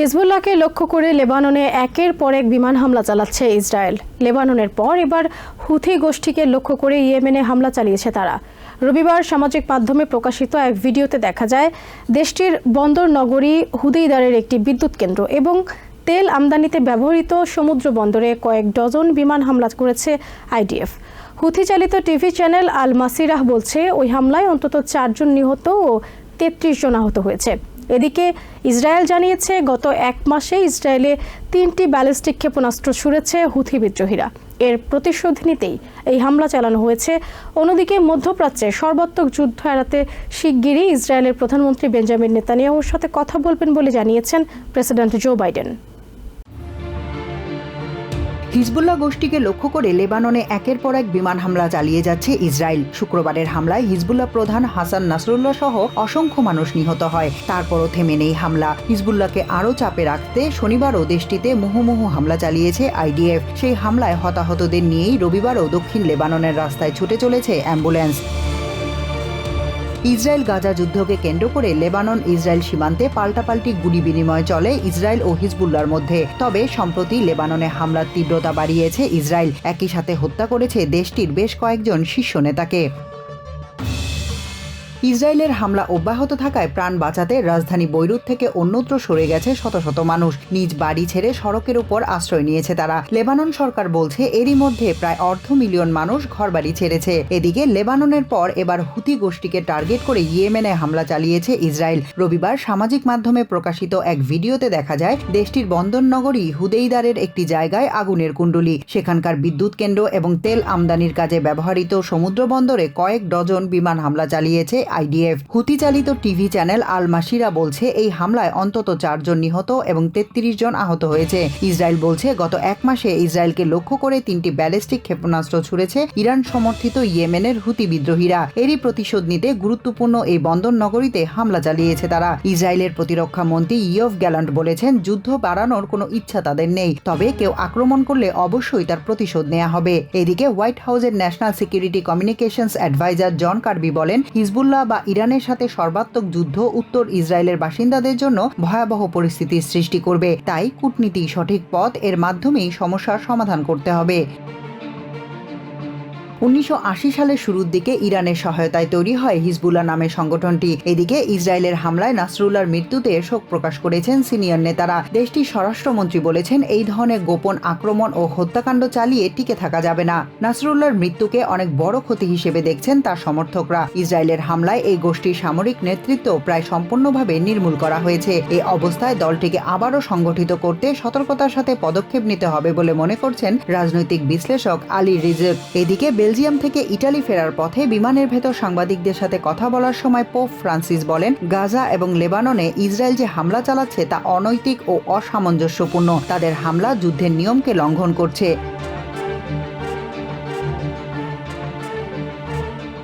হিজবুল্লাহকে লক্ষ্য করে লেবাননে একের পর এক বিমান হামলা চালাচ্ছে ইসরায়েল। লেবাননের পর এবার হুথি গোষ্ঠীকে লক্ষ্য করে ইয়েমেনে হামলা চালিয়েছে তারা। রবিবার সামাজিক মাধ্যমে প্রকাশিত এক ভিডিওতে দেখা যায়, দেশটির বন্দর নগরী হুদেইদারের একটি বিদ্যুৎ কেন্দ্র এবং তেল আমদানিতে ব্যবহৃত সমুদ্র বন্দরে কয়েক ডজন বিমান হামলা করেছে আইডিএফ। হুথি চালিত টিভি চ্যানেল আল মাসিরাহ বলছে, ওই হামলায় অন্তত চারজন নিহত ও তেত্রিশ জন আহত হয়েছে। এদিকে ইসরায়েল জানিয়েছে, গত এক মাসে ইসরায়েলে তিনটি ব্যালিস্টিক ক্ষেপণাস্ত্র ছুড়েছে হুথি বিদ্রোহীরা। এর প্রতিশোধ নিতেই এই হামলা চালানো হয়েছে। অন্যদিকে মধ্যপ্রাচ্যে সর্বাত্মক যুদ্ধ এড়াতে শিগগিরই ইসরায়েলের প্রধানমন্ত্রী বেঞ্জামিন নেতানিয়াহুর সাথে কথা বলবেন বলে জানিয়েছেন প্রেসিডেন্ট জো বাইডেন। হিজবুল্লাহ গোষ্ঠীকে লক্ষ্য করে লেবাননে একের পর এক বিমান হামলা চালিয়ে যাচ্ছে ইসরায়েল। শুক্রবারের হামলায় হিজবুল্লাহ প্রধান হাসান নাসরুল্লাহ সহ অসংখ্য মানুষ নিহত হয়। তারপরও থেমে নেই হামলা। হিজবুল্লাহকে আরও চাপে রাখতে শনিবারও দেশটিতে মুহুমুহু হামলা চালিয়েছে আইডিএফ। সেই হামলায় হতাহতদের নিয়েই রবিবারও দক্ষিণ লেবাননের রাস্তায় ছুটে চলেছে অ্যাম্বুলেন্স। ইসরায়েল গাজা যুদ্ধকে কেন্দ্র করে লেবানন, ইসরায়েল সীমান্তে পাল্টাপাল্টি গুলি বিনিময় চলে ইসরায়েল ও হিজবুল্লার মধ্যে। তবে সম্প্রতি লেবাননে হামলার তীব্রতা বাড়িয়েছে ইসরায়েল। একই সাথে হত্যা করেছে দেশটির বেশ কয়েকজন শীর্ষ নেতাকে। ইসরায়েলের হামলা অব্যাহত থাকায় প্রাণ বাঁচাতে রাজধানী বৈরুত থেকে অন্যত্র সরে গেছে শত শত মানুষ। নিজ বাড়ি ছেড়ে সড়কের উপর আশ্রয় নিয়েছে তারা। লেবানন সরকার বলছে, এরই মধ্যে প্রায় অর্ধ মিলিয়ন মানুষ ঘরবাড়ি ছেড়েছে। এদিকে লেবাননের পর এবার হুতি গোষ্ঠীকে টার্গেট করে ইয়েমেনে হামলা চালিয়েছে ইসরায়েল। রবিবার সামাজিক মাধ্যমে প্রকাশিত এক ভিডিওতে দেখা যায়, দেশটির বন্দর নগরী হুদেইদারের একটি জায়গায় আগুনের কুণ্ডলি। সেখানকার বিদ্যুৎ কেন্দ্র এবং তেল আমদানির কাজে ব্যবহৃত সমুদ্র বন্দরে কয়েক ডজন বিমান হামলা চালিয়েছে আইডিএফ। হুতি চালিত টিভি চ্যানেল আল মাসিরা বলছে, এই হামলায় অন্তত চারজন নিহত এবং তেত্রিশ জন আহত হয়েছে। ইসরায়েল বলছে, গত এক মাসে ইসরায়েলকে লক্ষ্য করে তিনটি ব্যালিস্টিক ক্ষেপণাস্ত্র ছুড়েছে ইরান সমর্থিত ইয়েমেনের হুতি বিদ্রোহীরা। এরই প্রতিশোধ নিতে গুরুত্বপূর্ণ এই বন্দর নগরীতে হামলা চালিয়েছে তারা। ইসরায়েলের প্রতিরক্ষা মন্ত্রী ইয়ফ গ্যালান্ট বলেছেন, যুদ্ধ বাড়ানোর কোনো ইচ্ছা তাদের নেই, তবে কেউ আক্রমণ করলে অবশ্যই তার প্রতিশোধ নেওয়া হবে। এদিকে হোয়াইট হাউসের national security communications adviser John Kirby বলেন, হিজবুল্লাহ বা ইরানের সাথে সর্বাত্মক যুদ্ধ উত্তর ইসরায়েলের বাসিন্দাদের জন্য ভয়াবহ পরিস্থিতির সৃষ্টি করবে। তাই কূটনীতি সঠিক পথ এর মাধ্যমেই সমস্যার সমাধান করতে হবে। উনিশশো আশি সালের শুরুর দিকে ইরানের সহায়তায় তৈরি হয় হিজবুল্লাহ নামের সংগঠনটি। এদিকে ইসরায়েলের হামলায় নাসরুল্লাহর মৃত্যুতে শোক প্রকাশ করেছেন সিনিয়র নেতারা। দেশটির স্বরাষ্ট্রমন্ত্রী বলেছেন, এই ধরনের গোপন আক্রমণ ও হত্যাকাণ্ড চালিয়ে টিকে থাকা যাবে না। নাসরুল্লাহর মৃত্যুকে অনেক বড় ক্ষতি হিসেবে দেখছেন তার সমর্থকরা। ইসরায়েলের হামলায় এই গোষ্ঠীর সামরিক নেতৃত্ব প্রায় সম্পূর্ণভাবে নির্মূল করা হয়েছে। এই অবস্থায় দলটিকে আবারও সংগঠিত করতে সতর্কতার সাথে পদক্ষেপ নিতে হবে বলে মনে করছেন রাজনৈতিক বিশ্লেষক আলী রিজেক এদিকে বেলজিয়াম থেকে ইটালি ফেরার পথে বিমানের ভেতর সাংবাদিকদের সাথে কথা বলার সময় পোপ ফ্রান্সিস বলেন, গাজা এবং লেবাননে ইসরায়েল যে হামলা চালাচ্ছে তা অনৈতিক ও অসামঞ্জস্যপূর্ণ। তাদের হামলা যুদ্ধের নিয়মকে লঙ্ঘন করছে।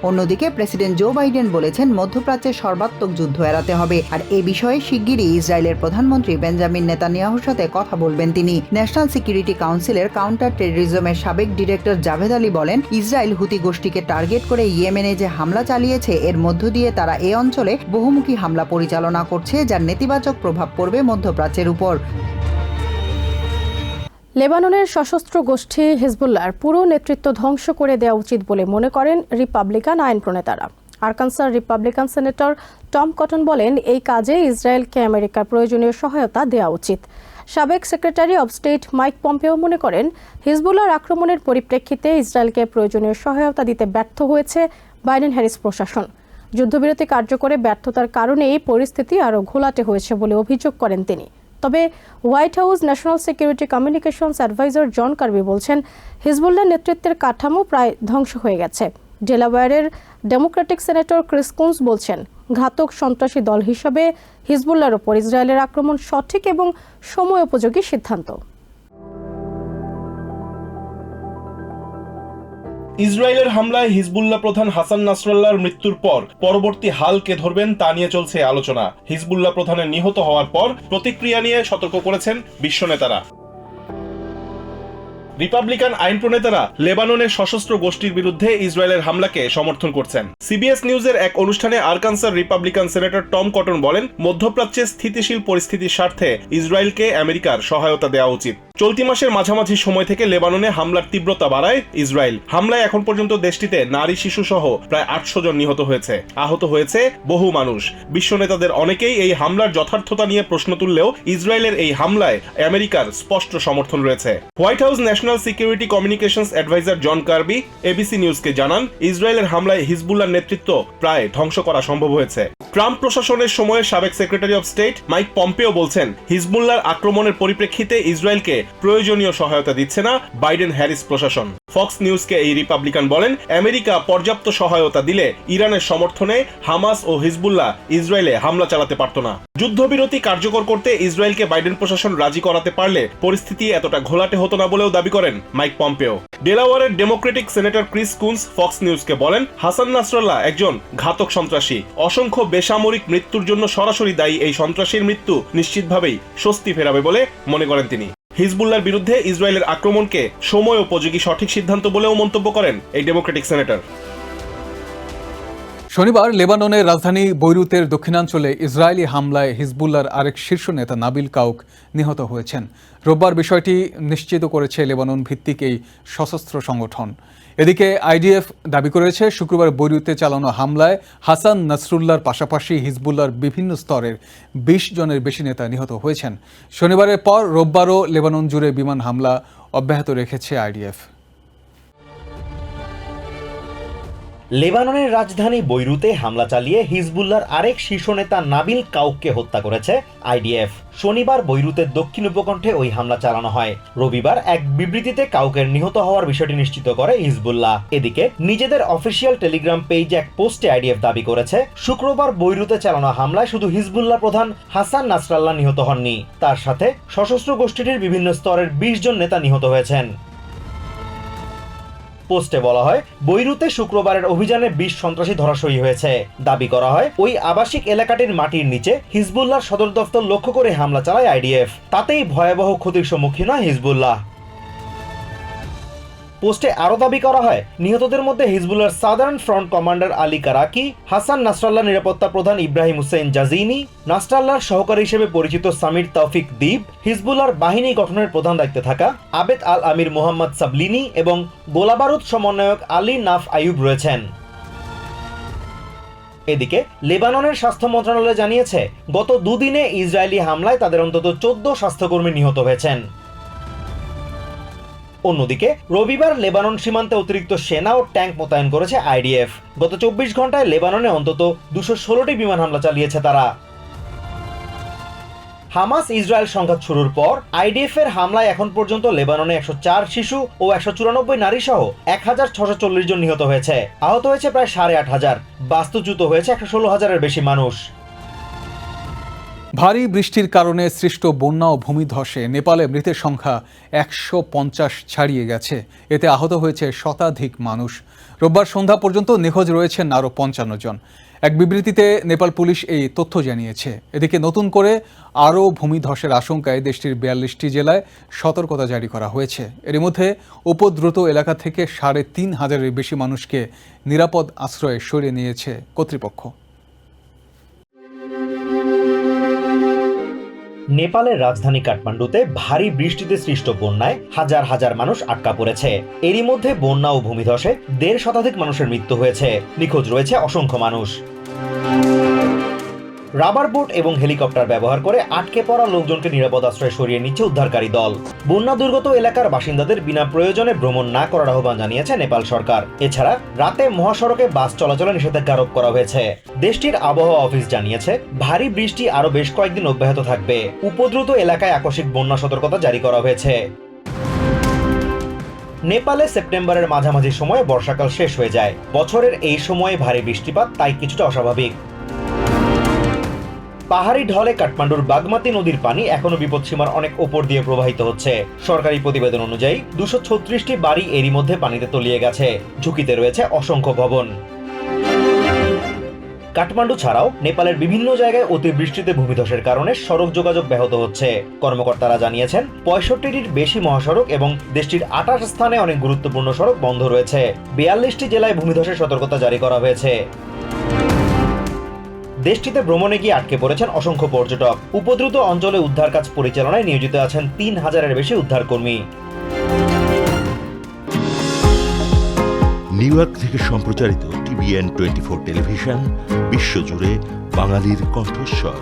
অন্যদিকে প্রেসিডেন্ট জো বাইডেন বলেছেন মধ্যপ্রাচ্যের সর্বাত্মক যুদ্ধ এড়াতে হবে। আর এ বিষয়ে শিগগিরই ইসরায়েলের প্রধানমন্ত্রী বেঞ্জামিন নেতানিয়াহুর সাথে কথা বলবেন তিনি। ন্যাশনাল সিকিউরিটি কাউন্সিলের কাউন্টার টেররিজমের সাবেক ডিরেক্টর জাভেদ আলী বলেন, ইসরায়েল হুতি গোষ্ঠীকে টার্গেট করে ইয়েমেনে যে হামলা চালিয়েছে, এর মধ্য দিয়ে তারা এ অঞ্চলে বহুমুখী হামলা পরিচালনা করছে, যার নেতিবাচক প্রভাব পড়বে মধ্যপ্রাচ্যের উপর। লেবাননের সশস্ত্র গোষ্ঠী হিজবুল্লাহর পুরো নেতৃত্ব ধ্বংস করে দেওয়া উচিত বলে মনে করেন রিপাবলিকান আইন প্রণেতারা। আরকানসার রিপাবলিকান সেনেটর টম কটন বলেন, এই কাজে ইসরায়েলকে আমেরিকার প্রয়োজনীয় সহায়তা দেওয়া উচিত। সাবেক secretary of state Mike Pompeo মনে করেন, হিজবুল্লাহর আক্রমণের পরিপ্রেক্ষিতে ইসরায়েলকে প্রয়োজনীয় সহায়তা দিতে ব্যর্থ হয়েছে বাইডেন হ্যারিস প্রশাসন। যুদ্ধবিরতি কার্যকরে ব্যর্থতার কারণে এই পরিস্থিতি আরও ঘোলাটে হয়েছে বলে অভিযোগ করেন তিনি। তবে White House national security communications adviser John Kirby বলছেন হিজবুল্লাহ নেতৃত্বের কাঠামো প্রায় ধ্বংস হয়ে গেছে। ডেলাওয়্যারের ডেমোক্রেটিক সেনেটর ক্রিস কুন্স বলছেন, ঘাতক সন্ত্রাসী দল হিসাবে হিজবুল্লাহর ওপর ইসরায়েলের আক্রমণ সঠিক এবং সময় উপযোগী সিদ্ধান্ত। ইসরায়েলের হামলায় হিজবুল্লাহ প্রধান হাসান নাসরাল্লাহর মৃত্যুর পর পরবর্তী হাল কে ধরবেন তা নিয়ে চলছে আলোচনা। হিজবুল্লাহ প্রধানের নিহত হওয়ার পর প্রতিক্রিয়া নিয়ে সতর্ক করেছেন বিশ্ব নেতারা। রিপাবলিকান আইন প্রণেতারা লেবাননের সশস্ত্র গোষ্ঠীর বিরুদ্ধে ইসরায়েলের হামলাকে সমর্থন করছেন। সিবিএস নিউজের এক অনুষ্ঠানে আরকানসার রিপাবলিকান সেনেটর টম কটন বলেন, মধ্যপ্রাচ্যে স্থিতিশীল পরিস্থিতির স্বার্থে ইসরায়েলকে আমেরিকার সহায়তা দেওয়া উচিত। চলতি মাসের মাঝামাঝি সময় থেকে লেবাননে হামলার তীব্রতা বাড়ায় ইসরায়েল। হামলায় এখন পর্যন্ত দেশটিতে নারী শিশু সহ প্রায় আটশো জন নিহত হয়েছে। আহত হয়েছে বহু মানুষ। বিশ্ব নেতাদের অনেকেই এই হামলার যথার্থতা নিয়ে প্রশ্ন তুললেও ইসরায়েলের এই হামলায় আমেরিকার স্পষ্ট সমর্থন রয়েছে। White House national security communications adviser John Kirby ABC নিউজকে জানান, ইসরায়েলের হামলায় হিজবুল্লার নেতৃত্ব প্রায় ধ্বংস করা সম্ভব হয়েছে। ট্রাম্প প্রশাসনের সময়ে সাবেক secretary of state Mike Pompeo বলছেন হিজবুল্লার আক্রমণের পরিপ্রেক্ষিতে ইসরায়েলকে প্রয়োজনীয় সহায়তা দিচ্ছে না বাইডেন হ্যারিস প্রশাসন। ফক্স নিউজকে এই রিপাবলিকান বলেন, আমেরিকা পর্যাপ্ত সহায়তা দিলে ইরানের সমর্থনে হামাস ও হিজবুল্লাহ ইসরায়েলে হামলা চালাতে পারত না। যুদ্ধবিরতি কার্যকর করতে ইসরায়েলকে বাইডেন প্রশাসন রাজি করাতে পারলে পরিস্থিতি এতটা ঘোলাটে হতো না বলেও দাবি করেন Mike Pompeo. ডেলাওয়ারের Democratic senator Chris Coons Fox নিউজকে বলেন, হাসান নাসরাল্লাহ একজন ঘাতক সন্ত্রাসী। অসংখ্য বেসামরিক মৃত্যুর জন্য সরাসরি দায়ী এই সন্ত্রাসীর মৃত্যু নিশ্চিতভাবেই স্বস্তি ফেরাবে বলে মনে করেন তিনি। হিজবুল্লার বিরুদ্ধে ইসরায়েলের আক্রমণকে সময় উপযোগী সঠিক সিদ্ধান্ত বলেও মন্তব্য করেন এই ডেমোক্রেটিক সেনেটর। শনিবার লেবাননের রাজধানী বৈরুতের দক্ষিণাঞ্চলে ইসরায়েলি হামলায় হিজবুল্লার আরেক শীর্ষ নেতা নাবিল কাউক নিহত হয়েছেন। রোববার বিষয়টি নিশ্চিত করেছে লেবানন ভিত্তিক এই সশস্ত্র সংগঠন। এদিকে আইডিএফ দাবি করেছে, শুক্রবার বৈরুতে চালানো হামলায় হাসান নাসরুল্লার পাশাপাশি হিজবুল্লার বিভিন্ন স্তরের বিশ জনের বেশি নেতা নিহত হয়েছেন। শনিবারের পর রোববারও লেবানন জুড়ে বিমান হামলা অব্যাহত রেখেছে আইডিএফ। লেবাননের রাজধানী বৈরুতে হামলা চালিয়ে হিজবুল্লার আরেক শীর্ষ নেতা নাবিল কাউককে হত্যা করেছে আইডিএফ। শনিবার বৈরুতের দক্ষিণ উপকণ্ঠে ওই হামলা চালানো হয়। রবিবার এক বিবৃতিতে কাউকের নিহত হওয়ার বিষয়টি নিশ্চিত করে হিজবুল্লাহ। এদিকে নিজেদের অফিসিয়াল টেলিগ্রাম পেজে এক পোস্টে আইডিএফ দাবি করেছে, শুক্রবার বৈরুতে চালানো হামলায় শুধু হিজবুল্লাহ প্রধান হাসান নাসরাল্লাহ নিহত হননি। তার সাথে সশস্ত্র গোষ্ঠীটির বিভিন্ন স্তরের বিশ জন নেতা নিহত হয়েছেন। পোস্টে বলা হয়, বৈরুতে শুক্রবারের অভিযানে বিশ সন্ত্রাসী ধরাশয়ী হয়েছে। দাবি করা হয়, ওই আবাসিক এলাকাটির মাটির নিচে হিজবুল্লাহর সদর দফতর লক্ষ্য করে হামলা চালায় আইডিএফ। তাতেই ভয়াবহ ক্ষতির সম্মুখীন হয় হিজবুল্লাহ। পোস্টে আরও দাবি করা হয়, নিহতদের মধ্যে হিজবুল্লার southern front commander Ali Karaki, Hassan Nasrallah নিরাপত্তা প্রধান ইব্রাহিম হুসেন জাজিনি, নাসরাল্লাহর সহকারী হিসেবে পরিচিত সামির তৌফিক দ্বীপ হিজবুল্লার বাহিনী গঠনের প্রধান দায়িত্বে থাকা আবেদ আল আমির মোহাম্মদ সাবলিনি এবং গোলাবারুদ সমন্বয়ক আলী নাফ আইয়ুব রয়েছেন। এদিকে লেবাননের স্বাস্থ্য মন্ত্রণালয় জানিয়েছে, গত দুদিনে ইসরায়েলি হামলায় তাদের অন্তত চোদ্দ স্বাস্থ্যকর্মী নিহত হয়েছেন। অন্যদিকে রবিবার লেবানন সীমান্তে অতিরিক্ত সেনা ও ট্যাঙ্ক মোতায়েন করেছে আইডিএফ। গত চব্বিশ ঘন্টায় লেবাননে অন্তত দুশো ষোলোটি বিমান হামলা চালিয়েছে তারা। হামাস ইসরায়েল সংঘাত শুরুর পর আইডিএফ এর হামলায় এখন পর্যন্ত লেবাননে একশো চার শিশু ও একশো চুরানব্বই নারী সহ এক হাজার ছশো চল্লিশ জন নিহত হয়েছে। আহত হয়েছে প্রায় সাড়ে আট হাজার। বাস্তুচ্যুত হয়েছে একশো ষোলো হাজারের বেশি মানুষ। ভারী বৃষ্টির কারণে সৃষ্ট বন্যা ও ভূমিধসে নেপালে মৃতের সংখ্যা একশো পঞ্চাশ ছাড়িয়ে গেছে। এতে আহত হয়েছে শতাধিক মানুষ। রোববার সন্ধ্যা পর্যন্ত নিখোঁজ রয়েছেন আরও পঞ্চান্ন জন। এক বিবৃতিতে নেপাল পুলিশ এই তথ্য জানিয়েছে। এদিকে নতুন করে আরও ভূমিধসের আশঙ্কায় দেশটির বিয়াল্লিশটি জেলায় সতর্কতা জারি করা হয়েছে। এর মধ্যে উপদ্রুত এলাকা থেকে সাড়ে তিন হাজারের বেশি মানুষকে নিরাপদ আশ্রয়ে সরিয়ে নিয়েছে কর্তৃপক্ষ। নেপালের রাজধানী কাঠমান্ডুতে ভারী বৃষ্টিতে সৃষ্ট বন্যায় হাজার হাজার মানুষ আটকা পড়েছে। এরই মধ্যে বন্যা ও ভূমিধসে দেড় শতাধিক মানুষের মৃত্যু হয়েছে। নিখোঁজ রয়েছে অসংখ্য মানুষ। রাবার বোট এবং হেলিকপ্টার ব্যবহার করে আটকে পড়া লোকজনকে নিরাপদ আশ্রয়ে সরিয়ে নিচ্ছে উদ্ধারকারী দল। বন্যা দুর্গত এলাকার বাসিন্দাদের বিনা প্রয়োজনে ভ্রমণ না করার আহ্বান জানিয়েছে নেপাল সরকার। এছাড়া রাতে মহাসড়কে বাস চলাচলে নিষেধাজ্ঞা আরোপ করা হয়েছে। দেশটির আবহাওয়া অফিস জানিয়েছে, ভারী বৃষ্টি আরও বেশ কয়েকদিন অব্যাহত থাকবে। উপদ্রুত এলাকায় আকস্মিক বন্যা সতর্কতা জারি করা হয়েছে। নেপালে সেপ্টেম্বরের মাঝামাঝি সময়ে বর্ষাকাল শেষ হয়ে যায়। বছরের এই সময়ে ভারী বৃষ্টিপাত, তাই কিছুটা অস্বাভাবিক। পাহাড়ি ঢলে কাঠমান্ডুর বাগমাতি নদীর পানি এখনও বিপদসীমার অনেক ওপর দিয়ে প্রবাহিত হচ্ছে। সরকারি প্রতিবেদন অনুযায়ী, দুশো ছত্রিশটি বাড়ি এরই মধ্যে পানিতে তলিয়ে গেছে। ঝুঁকিতে রয়েছে অসংখ্য ভবন। কাঠমান্ডু ছাড়াও নেপালের বিভিন্ন জায়গায় অতিবৃষ্টিতে ভূমিধসের কারণে সড়ক যোগাযোগ ব্যাহত হচ্ছে। কর্মকর্তারা জানিয়েছেন, পঁয়ষট্টিটির বেশি মহাসড়ক এবং দেশটির আঠাশ স্থানে অনেক গুরুত্বপূর্ণ সড়ক বন্ধ রয়েছে। বিয়াল্লিশটি জেলায় ভূমিধসের সতর্কতা জারি করা হয়েছে। দেশটিতে ভ্রমণে গিয়ে আটকে পড়েছেন অসংখ্য পর্যটক। উপদ্রুত অঞ্চলে উদ্ধার কাজ পরিচালনায় নিয়োজিত আছেন তিন হাজারের বেশি উদ্ধারকর্মী। নিউ ইয়র্ক থেকে সম্প্রচারিত টিভিএন টোয়েন্টি ফোর টেলিভিশন, বিশ্বজুড়ে বাঙালির কণ্ঠস্বর।